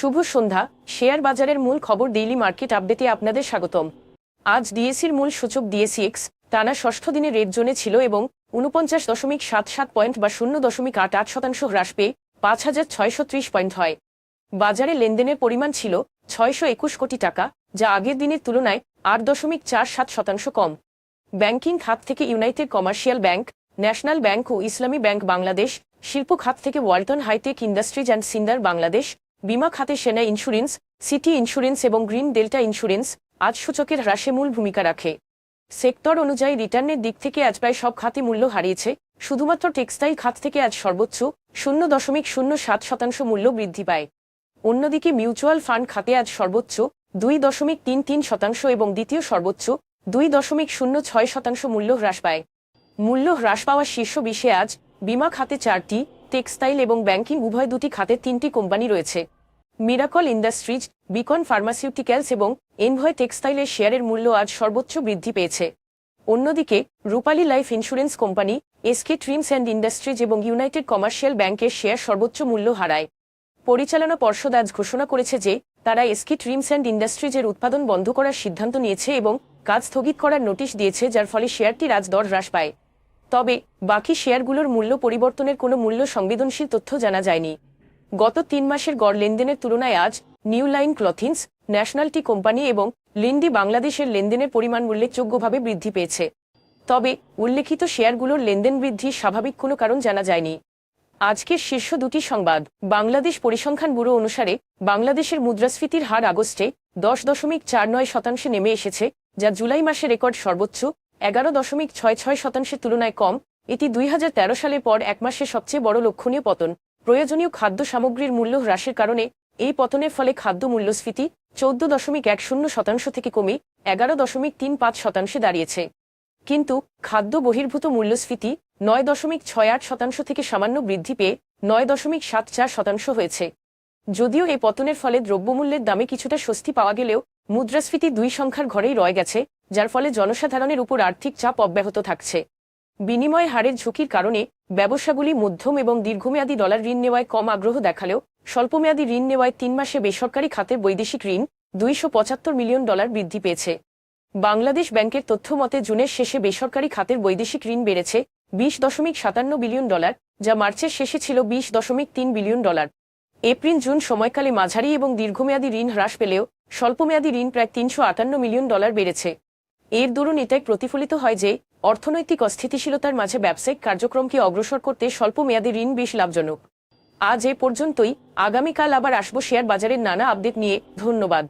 শুভ সন্ধ্যা। Share বাজারের মূল খবর ডেইলি মার্কেট আপডেটে আপনাদের স্বাগতম। আজ ডিএসির মূল সূচক ডিএসি এক্স টানা ষষ্ঠ দিনে রেড জোনে ছিল এবং উনপঞ্চাশ দশমিক সাত সাত পয়েন্ট বা শূন্য দশমিক আট আট শতাংশ হ্রাস পেয়ে পাঁচ হাজার ছয়শো ত্রিশ পয়েন্ট হয়। বাজারে লেনদেনের পরিমাণ ছিল ছয়শো একুশ কোটি টাকা, যা আগের দিনের তুলনায় আট দশমিক চার সাত শতাংশ কম। ব্যাংকিং খাত থেকে United Commercial Bank National Bank ও ইসলামী ব্যাংক বাংলাদেশ শিল্প খাত থেকে ওয়ালটন হাইটেক ইন্ডাস্ট্রিজ অ্যান্ড সিন্দার বাংলাদেশ বিমা খাতে সেনা ইন্স্যুরেন্স সিটি ইন্স্যুরেন্স এবং গ্রিন ডেল্টা ইন্স্যুরেন্স আজ সূচকের হ্রাসে মূল ভূমিকা রাখে। সেক্টর অনুযায়ী রিটার্নের দিক থেকে আজ প্রায় সব খাতে মূল্য হারিয়েছে, শুধুমাত্র টেক্সটাইল খাত থেকে আজ সর্বোচ্চ শূন্য দশমিক শূন্য সাত শতাংশ মূল্য বৃদ্ধি পায়। অন্যদিকে মিউচুয়াল ফান্ড খাতে আজ সর্বোচ্চ দুই দশমিক তিন তিন শতাংশ এবং দ্বিতীয় সর্বোচ্চ দুই দশমিক শূন্য ছয় শতাংশ মূল্য হ্রাস পায়। মূল্য হ্রাস পাওয়া শীর্ষ বিশে আজ বিমা খাতে চারটি টেক্সটাইল এবং ব্যাংকিং উভয় দুটি খাতে তিনটি কোম্পানি রয়েছে। মিরাকল ইন্ডাস্ট্রিজ, বিকন ফার্মাসিউটিক্যালস এবং এনভয় টেক্সটাইলের শেয়ারের মূল্য আজ সর্বোচ্চ বৃদ্ধি পেয়েছে। অন্যদিকে, Rupali Life Insurance Company SK Trims and Industries এবং ইউনাইটেড কমার্শিয়াল ব্যাংকের শেয়ার সর্বোচ্চ মূল্য হারায়। পরিচালনা পর্ষদ আজ ঘোষণা করেছে যে, তারা এসকে ট্রিমস অ্যান্ড ইন্ডাস্ট্রিজের উৎপাদন বন্ধ করার সিদ্ধান্ত নিয়েছে এবং কাজ স্থগিত করার নোটিশ দিয়েছে, যার ফলে শেয়ারটির আজ দর হ্রাস পায়। তবে, বাকি শেয়ারগুলোর মূল্য পরিবর্তনের কোনো মূল্য সংবেদনশীল তথ্য জানা যায়নি। গত তিন মাসের গড় লেনদেনের তুলনায় আজ New Line Clothings National Tea Company এবং লিন্ডি বাংলাদেশের লেনদেনের পরিমাণ উল্লেখযোগ্যভাবে বৃদ্ধি পেয়েছে। তবে উল্লেখিত শেয়ারগুলোর লেনদেন বৃদ্ধির স্বাভাবিক কোনো কারণ জানা যায়নি। আজকের শীর্ষ দুটি সংবাদ, বাংলাদেশ পরিসংখ্যান ব্যুরো অনুসারে বাংলাদেশের মুদ্রাস্ফীতির হার আগস্টে দশ দশমিক চার নয় শতাংশে নেমে এসেছে, যা জুলাই মাসে রেকর্ড সর্বোচ্চ, এগারো দশমিক ছয় ছয় শতাংশের তুলনায় কম। এটি দুই হাজার তেরো সালের পর এক মাসের সবচেয়ে বড় লক্ষণীয় পতন। প্রয়োজনীয় খাদ্য সামগ্রীর মূল্য হ্রাসের কারণে এই পতনের ফলে খাদ্য মূল্যস্ফীতি চৌদ্দ দশমিক এক শূন্য শতাংশ থেকে কমে এগারো দশমিক তিন পাঁচ শতাংশে দাঁড়িয়েছে। কিন্তু খাদ্য বহির্ভূত মূল্যস্ফীতি নয় দশমিক ছয় আট শতাংশ থেকে সামান্য বৃদ্ধি পেয়ে নয় দশমিক সাত চার শতাংশ হয়েছে। যদিও এই পতনের ফলে দ্রব্যমূল্যের দামে কিছুটা স্বস্তি পাওয়া গেলেও মুদ্রাস্ফীতি দুই সংখ্যার ঘরেই রয়ে গেছে, যার ফলে জনসাধারণের উপর আর্থিক চাপ অব্যাহত থাকছে। বিনিময় হারের ঝুঁকির কারণে ব্যবসাগুলি মধ্যম এবং দীর্ঘমেয়াদী ডলার ঋণ নেওয়ায় কম আগ্রহ দেখালেও স্বল্পমেয়াদী ঋণ নেওয়ায় তিন মাসে বেসরকারি খাতের বৈদেশিক ঋণ দুইশো পঁচাত্তর মিলিয়ন ডলার বৃদ্ধি পেয়েছে। বাংলাদেশ ব্যাংকের তথ্য মতে, জুনের শেষে বেসরকারি খাতের বৈদেশিক ঋণ বেড়েছে বিশ দশমিক সাতান্ন বিলিয়ন ডলার, যা মার্চের শেষে ছিল বিশ দশমিক তিন বিলিয়ন ডলার। এপ্রিল, জুন সময়কালে মাঝারি এবং দীর্ঘমেয়াদী ঋণ হ্রাস পেলেও স্বল্পমেয়াদী ঋণ প্রায় তিনশো আটান্ন মিলিয়ন ডলার বেড়েছে। এর দরুন এটাই প্রতিফলিত হয় যে অর্থনৈতিক অস্থিতিশীলতার মাঝে ব্যবসায়িক কার্যক্রমকে অগ্রসর করতে স্বল্প মেয়াদী ঋণ বেশ লাভজনক। আজ এ পর্যন্তই। আগামীকাল আবার আসব শেয়ার বাজারের নানা আপডেট নিয়ে। ধন্যবাদ।